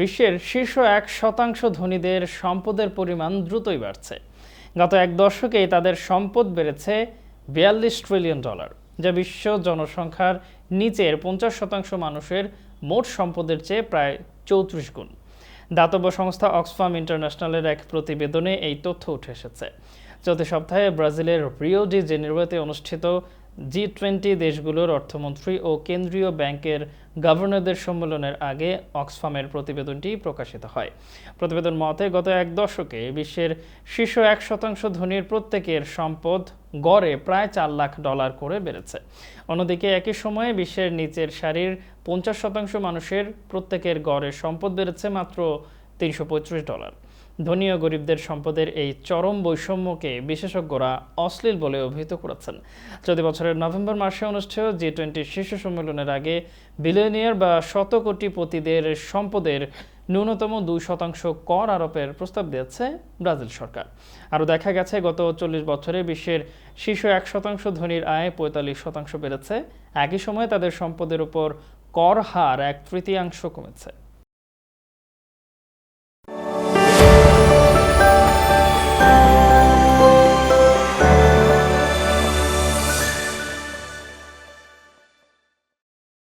বিশ্বের শীর্ষ এক শতাংশ ধনীদের সম্পদের পরিমাণ দ্রুতই বাড়ছে। গত এক দশকেই তাদের সম্পদ বেড়েছে বিয়াল্লিশ ট্রিলিয়ন ডলার যা বিশ্ব জনসংখ্যার নিচের পঞ্চাশ শতাংশ মানুষের মোট সম্পদের চেয়ে প্রায় চৌত্রিশ গুণ। দাতব্য সংস্থা অক্সফার্ম ইন্টারন্যাশনালের এক প্রতিবেদনে এই তথ্য উঠে এসেছে। চলতি সপ্তাহে ব্রাজিলের রিও ডি জেনেরোতে অনুষ্ঠিত জি টোয়েন্টি দেশগুলোর অর্থমন্ত্রী ও কেন্দ্রীয় ব্যাংকের গভর্নরদের সম্মেলনের আগে অক্সফামের প্রতিবেদনটি প্রকাশিত হয়। প্রতিবেদন মতে, গত এক দশকে বিশ্বের শীর্ষ এক শতাংশ ধনীর প্রত্যেকের সম্পদ গড়ে প্রায় চার লাখ ডলার করে বেড়েছে। অন্যদিকে একই সময়ে বিশ্বের নিচের সারির পঞ্চাশ শতাংশ মানুষের প্রত্যেকের গড়ে সম্পদ বেড়েছে মাত্র তিনশো পঁয়ত্রিশ ডলার। ধনী ও গরিবদের সম্পদের এই চরম বৈষম্যকে বিশেষজ্ঞরা অশ্লীল বলে অভিহিত করেছেন। চলতি বছরের নভেম্বর মাসে অনুষ্ঠেয় জি টোয়েন্টি শীর্ষ সম্মেলনের আগে বিলিয়নিয়ার বা শত কোটিপতিদের সম্পদের ন্যূনতম দুই শতাংশ কর আরোপের প্রস্তাব দিয়েছে ব্রাজিল সরকার। আরও দেখা গেছে, গত চল্লিশ বছরে বিশ্বের শীর্ষ এক শতাংশ ধনীর আয় পঁয়তাল্লিশ শতাংশ বেড়েছে। একই সময়ে তাদের সম্পদের উপর কর হার এক তৃতীয়াংশ কমেছে।